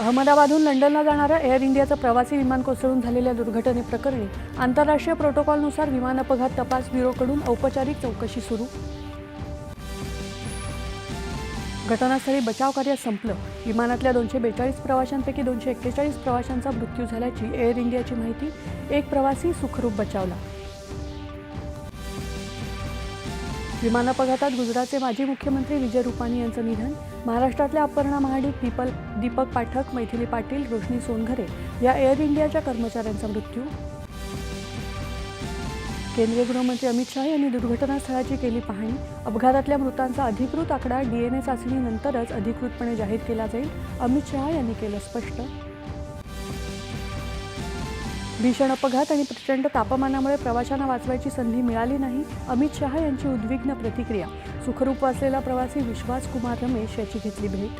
अहमदाबादहून लंडनला जाणारं एअर इंडियाचं प्रवासी विमान कोसळून झालेल्या दुर्घटनेप्रकरणी आंतरराष्ट्रीय प्रोटोकॉलनुसार विमान अपघात तपास ब्युरोकडून औपचारिक चौकशी सुरू. घटनास्थळी बचाव कार्य संपलं. विमानातल्या दोनशे बेचाळीस प्रवाशांपैकी दोनशे एक्केचाळीस प्रवाशांचा मृत्यू झाल्याची एअर इंडियाची माहिती एक प्रवासी सुखरूप बचावला. विमान अपघातात गुजरातचे माजी मुख्यमंत्री विजय रुपाणी यांचं निधन. महाराष्ट्रातल्या अपर्णा महाडिक दीपल दीपक पाठक मैथिली पाटील रोशनी सोनघरे या एअर इंडियाच्या कर्मचाऱ्यांचा मृत्यू. केंद्रीय गृहमंत्री अमित शहा यांनी दुर्घटनास्थळाची केली पाहणी. अपघातातल्या मृतांचा अधिकृत आकडा डीएनए चाचणीनंतरच अधिकृतपणे जाहीर केला जाईल अमित शहा यांनी केलं स्पष्ट. भीषण अपघात आणि प्रचंड तापमानामुळे प्रवाशांना वाचवायची संधी मिळाली नाही. अमित शहा यांची उद्विग्न प्रतिक्रिया. सुखरूप असलेला प्रवासी विश्वास कुमार रमेश याची घेतली भेट.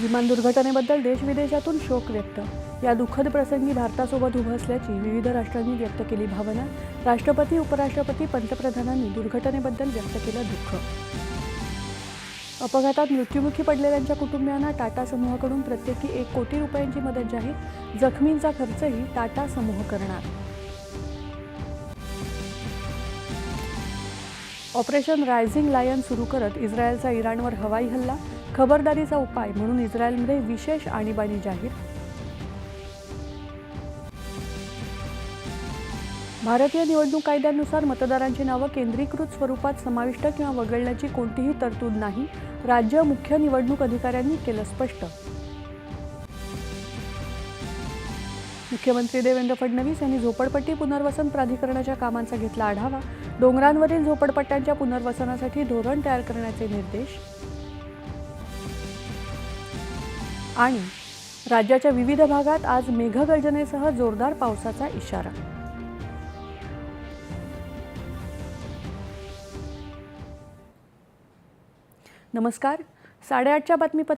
विमान दुर्घटनेबद्दल देशविदेशातून शोक व्यक्त. या दुःखद प्रसंगी भारतासोबत उभं असल्याची विविध राष्ट्रांनी व्यक्त केली भावना. राष्ट्रपती उपराष्ट्रपती पंतप्रधानांनी दुर्घटनेबद्दल व्यक्त केलं दुःख. अपघातात मृत्युमुखी पडलेल्यांच्या कुटुंबियांना टाटा समूहाकडून प्रत्येकी एक कोटी रुपयांची मदत जाहीर. जखमींचा खर्चही टाटा समूह करणार. ऑपरेशन रायझिंग लायन सुरू करत इस्रायलचा इराणवर हवाई हल्ला खबरदारीचा उपाय म्हणून इस्रायलमध्ये विशेष आणीबाणी जाहीर. भारतीय निवडणूक कायद्यानुसार मतदारांची नावं केंद्रीकृत स्वरूपात समाविष्ट किंवा वगळण्याची कोणतीही तरतूद नाही. राज्य मुख्य निवडणूक अधिकाऱ्यांनी केलं स्पष्ट. मुख्यमंत्री देवेंद्र फडणवीस यांनी झोपडपट्टी पुनर्वसन प्राधिकरणाच्या कामांचा घेतला आढावा. डोंगरांवरील झोपडपट्ट्यांच्या पुनर्वसनासाठी धोरण तयार करण्याचे निर्देश. आणि राज्याच्या विविध भागात आज मेघगर्जनेसह जोरदार पावसाचा इशारा. नमस्कार. साडेआठच्या बातमीपत्र